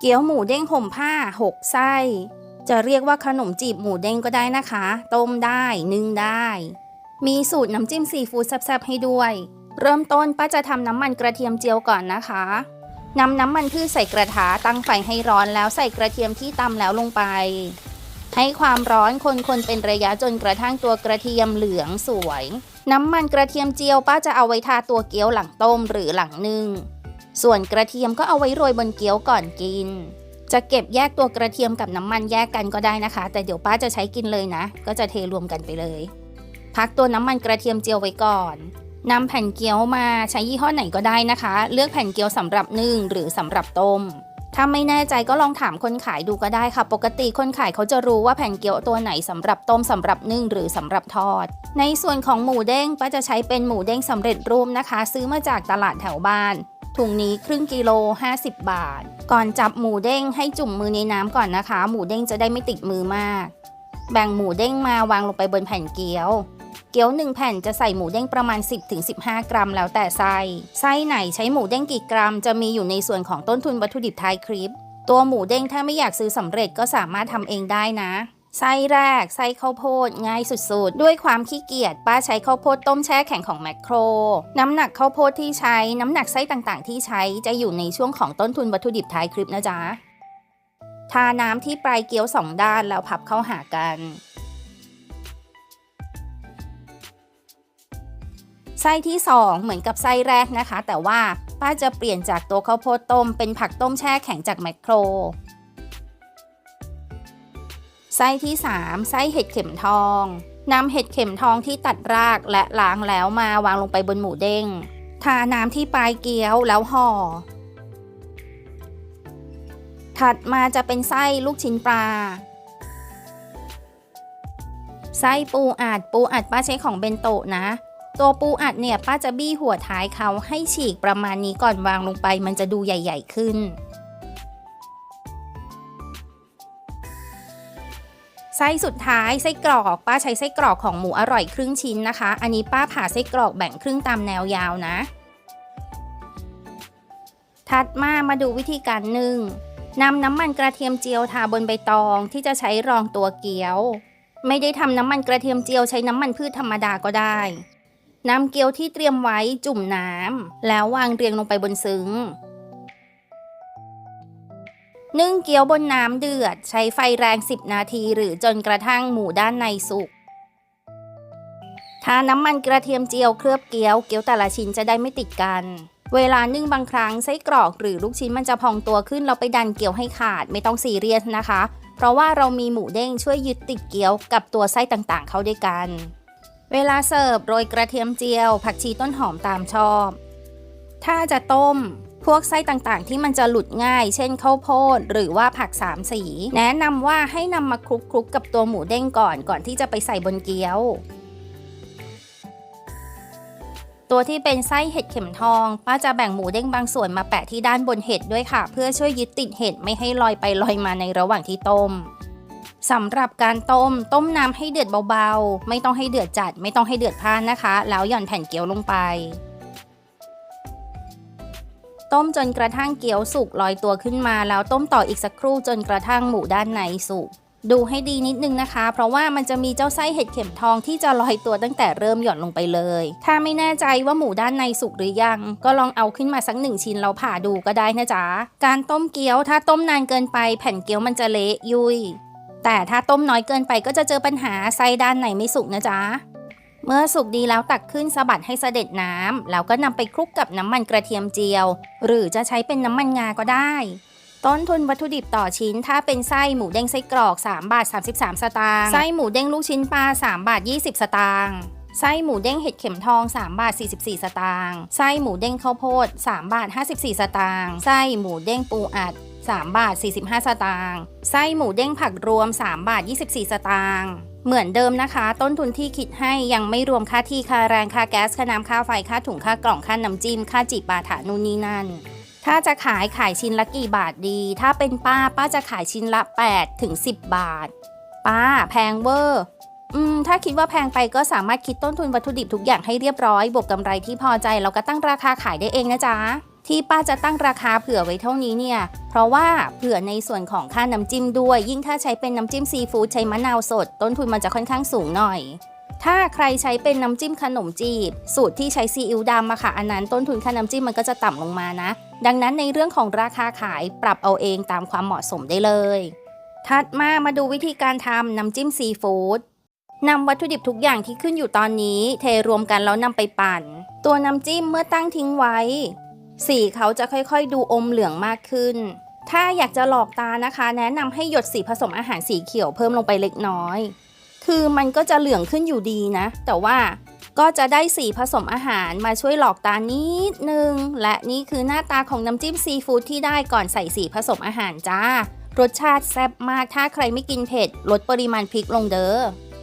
เกี๊ยวหมูเด้งห่มผ้า 6 ไส้ จะเรียกว่าขนมจีบหมูเด้งก็ได้นะคะ ต้มได้นึ่งได้ มีสูตรน้ำจิ้มซีฟู้ดแซ่บๆให้ด้วย เริ่มต้นป้าจะทำน้ำมันกระเทียมเจียวก่อนนะคะนำน้ำมันพืชใส่กระทะตั้งไฟให้ร้อนแล้วใส่กระเทียมที่ตำแล้วลงไป ให้ความร้อนคนๆเป็นระยะจนกระทั่งตัวกระเทียมเหลืองสวย น้ำมันกระเทียมเจียวป้าจะเอาไว้ทาตัวเกี๊ยวหลังต้มหรือหลังนึ่ง ส่วนกระเทียมก็เอาไว้โรยบนเกี๊ยวก่อนกิน จะเก็บแยกตัวกระเทียมกับน้ำมันแยกกันก็ได้นะคะ แต่เดี๋ยวป้าจะใช้กินเลยนะ ก็จะเทรวมกันไปเลย พักตัวน้ำมันกระเทียมเจียวไว้ก่อนนำแผ่นเกี๊ยวมาใช้ยี่ห้อไหนก็ได้นะคะ เลือกแผ่นเกี๊ยวสำหรับนึ่งหรือสำหรับต้มถ้าไม่แน่ใจก็ลองถามคนขายดูก็ได้ค่ะ ปกติคนขายเขาจะรู้ว่าแผ่นเกี๊ยวตัวไหนสำหรับต้มสำหรับนึ่งหรือสำหรับทอด ในส่วนของหมูเด้งป้าจะใช้เป็นหมูเด้งสำเร็จรูปนะคะ ซื้อมาจากตลาดแถวบ้าน ถุงนี้ครึ่งกิโล 50 บาท ก่อนจับหมูเด้งให้จุ่มมือในน้ำก่อนนะคะ หมูเด้งจะได้ไม่ติดมือมาก แบ่งหมูเด้งมาวางลงไปบนแผ่นเกี๊ยว เกี๊ยวหนึ่งแผ่นจะใส่หมูเด้งประมาณ 10-15 กรัมแล้วแต่ไส้ไส้ไหนใช้หมูเด้งกี่กรัม จะมีอยู่ในส่วนของต้นทุนวัตถุดิบท้ายคลิป ตัวหมูเด้งถ้าไม่อยากซื้อสำเร็จก็สามารถทำเองได้นะ ไส้แรกไส้ข้าวโพดง่ายสุดๆ ด้วยความขี้เกียจป้าใช้ข้าวโพดต้มแช่แข็งของแมคโคร น้ำหนักข้าวโพดที่ใช้ น้ำหนักไส้ต่างๆ ที่ใช้จะอยู่ในช่วงของต้นทุนวัตถุดิบท้ายคลิปนะจ๊ะทาน้ำที่ปลายเกี๊ยวสองด้านแล้วพับเข้าหากันไส้ที่ 2 เหมือนกับไส้แรกนะคะ แต่ว่าป้าจะเปลี่ยนจากตัวข้าวโพดต้มเป็นผักต้มแช่แข็งจากแมคโคร ไส้ที่ 3 ไส้เห็ดเข็มทองนำเห็ดเข็มทองที่ตัดรากและล้างแล้วมาวางลงไปบนหมูเด้ง ทาน้ำที่ปลายเกี๊ยวแล้วห่อ ถัดมาจะเป็นไส้ลูกชิ้นปลา ไส้ปูอัดปูอัดป้าใช้ของเบนโตะนะ ตัวปูอัดเนี่ยป้าจะบี้หัวท้ายเขาให้ฉีกประมาณนี้ก่อนวางลงไปมันจะดูใหญ่ ๆขึ้น ไส้สุดท้ายไส้กรอกป้าใช้ไส้กรอกของหมูอร่อยครึ่งชิ้นนะคะ อันนี้ป้าผ่าไส้กรอกแบ่งครึ่งตามแนวยาวนะ ถัดมามาดูวิธีการนึ่งนำน้ำมันกระเทียมเจียวทาบนใบตองที่จะใช้รองตัวเกี๊ยว ไม่ได้ทำน้ำมันกระเทียมเจียวใช้น้ำมันพืชธรรมดาก็ได้นำเกี๊ยวที่เตรียมไว้จุ่มน้ำแล้ววางเรียงลงไปบนซึ้ง นึ่งเกี๊ยวบนน้ำเดือด ใช้ไฟแรง 10 นาที หรือจนกระทั่งหมูด้านในสุกทาน้ำมันกระเทียมเจียวเคลือบเกี๊ยวเกี๊ยวแต่ละชิ้นจะได้ไม่ติดกัน เวลานึ่งบางครั้งไส้กรอกหรือลูกชิ้นมันจะพองตัวขึ้นเราไปดันเกี๊ยวให้ขาดไม่ต้องซีเรียสนะคะ เพราะว่าเรามีหมูเด้งช่วยยึดติดเกี๊ยวกับตัวไส้ต่างๆ เข้าด้วยกัน เวลาเสิร์ฟโรยกระเทียมเจียว ผักชีต้นหอมตามชอบ ถ้าจะต้ม พวกไส้ต่างๆ ที่มันจะหลุดง่าย เช่นข้าวโพดหรือว่าผักสามสี แนะนำว่าให้นำมาคลุกๆกับตัวหมูเด้งก่อนก่อนที่จะไปใส่บนเกี๊ยว ตัวที่เป็นไส้เห็ดเข็มทองป้าจะแบ่งหมูเด้งบางส่วนมาแปะที่ด้านบนเห็ดด้วยค่ะ เพื่อช่วยยึดติดเห็ดไม่ให้ลอยไปลอยมาในระหว่างที่ต้มสำหรับการต้ม ต้มน้ำให้เดือดเบาๆ ไม่ต้องให้เดือดจัด ไม่ต้องให้เดือดพล่านนะคะ แล้วหย่อนแผ่นเกี๊ยวลงไป ต้มจนกระทั่งเกี๊ยวสุกลอยตัวขึ้นมา แล้วต้มต่ออีกสักครู่จนกระทั่งหมูด้านในสุกดูให้ดีนิดนึงนะคะ เพราะว่ามันจะมีเจ้าไส้เห็ดเข็มทองที่จะลอยตัวตั้งแต่เริ่มหย่อนลงไปเลย ถ้าไม่แน่ใจว่าหมูด้านในสุกหรือยัง ก็ลองเอาขึ้นมาสักหนึ่งชิ้นแล้วผ่าดูก็ได้นะจ๊ะ การต้มเกี๊ยวถ้าต้มนานเกินไป แผ่นเกี๊ยวมันจะเละยุยแต่ถ้าต้มน้อยเกินไปก็จะเจอปัญหาไส้ด้านในไม่สุกนะจ๊ะ เมื่อสุกดีแล้วตักขึ้นสะบัดให้เสด็จน้ำแล้วก็นำไปคลุกกับน้ำมันกระเทียมเจียว หรือจะใช้เป็นน้ำมันงาก็ได้ ต้นทุนวัตถุดิบต่อชิ้น ถ้าเป็นไส้หมูเด้งไส้กรอก 3 บาท 33 สตางค์ไส้หมูเด้งลูกชิ้นปลา 3 บาท 20 สตางค์ไส้หมูเด้งเห็ดเข็มทอง 3 บาท 44 สตางค์ไส้หมูเด้งข้าวโพด 3 บาท 54 สตางค์ไส้หมูเด้งปูอัด 3 บาท 45 สตางค์ไส้หมูเด้งผักรวม 3 บาท 24 สตางค์ เหมือนเดิมนะคะ ต้นทุนที่คิดให้ยังไม่รวมค่าที่ค่าแรงค่าแก๊สค่าน้ำค่าไฟค่าถุงค่ากล่องค่าน้ำจิ้มค่าจีบปาถานู่นนี่นั่นถ้าจะขายขายชิ้นละกี่บาทดี ถ้าเป็นป้าป้าจะขายชิ้นละ8ถึง10 บาท ป้าแพงเวอร์อืมถ้าคิดว่าแพงไปก็สามารถคิดต้นทุนวัตถุดิบทุกอย่างให้เรียบร้อย บวกกำไรที่พอใจ แล้วก็ตั้งราคาขายได้เองนะจ๊ะ ที่ป้าจะตั้งราคาเผื่อไว้เท่านี้เนี่ย เพราะว่าเผื่อในส่วนของค่าน้ำจิ้มด้วย ยิ่งถ้าใช้เป็นน้ำจิ้มซีฟู้ดใช้มะนาวสด ต้นทุนมันจะค่อนข้างสูงหน่อย ถ้าใครใช้เป็นน้ำจิ้มขนมจีบ สูตรที่ใช้ซีอิ๊วดำอะค่ะอันนั้นต้นทุนค่าน้ำจิ้มมันก็จะต่ำลงมานะ ดังนั้นในเรื่องของราคาขายปรับเอาเองตามความเหมาะสมได้เลย ถัดมามาดูวิธีการทำน้ำจิ้มซีฟู้ดนำวัตถุดิบทุกอย่างที่ขึ้นอยู่ตอนนี้ เทรวมกันแล้วนำไปปั่น ตัวน้ำจิ้มเมื่อตั้งทิ้งไว้ สีเขาจะค่อยๆ ดูอมเหลืองมากขึ้น ถ้าอยากจะหลอกตานะคะ แนะนำให้หยดสีผสมอาหารสีเขียวเพิ่มลงไปเล็กน้อย คือมันก็จะเหลืองขึ้นอยู่ดีนะ แต่ว่าก็จะได้สีผสมอาหารมาช่วยหลอกตานิดนึง และนี่คือหน้าตาของน้ำจิ้มซีฟู้ดที่ได้ก่อนใส่สีผสมอาหารจ้ารสชาติแซ่บมากถ้าใครไม่กินเผ็ด ลดปริมาณพริกลงเด้อ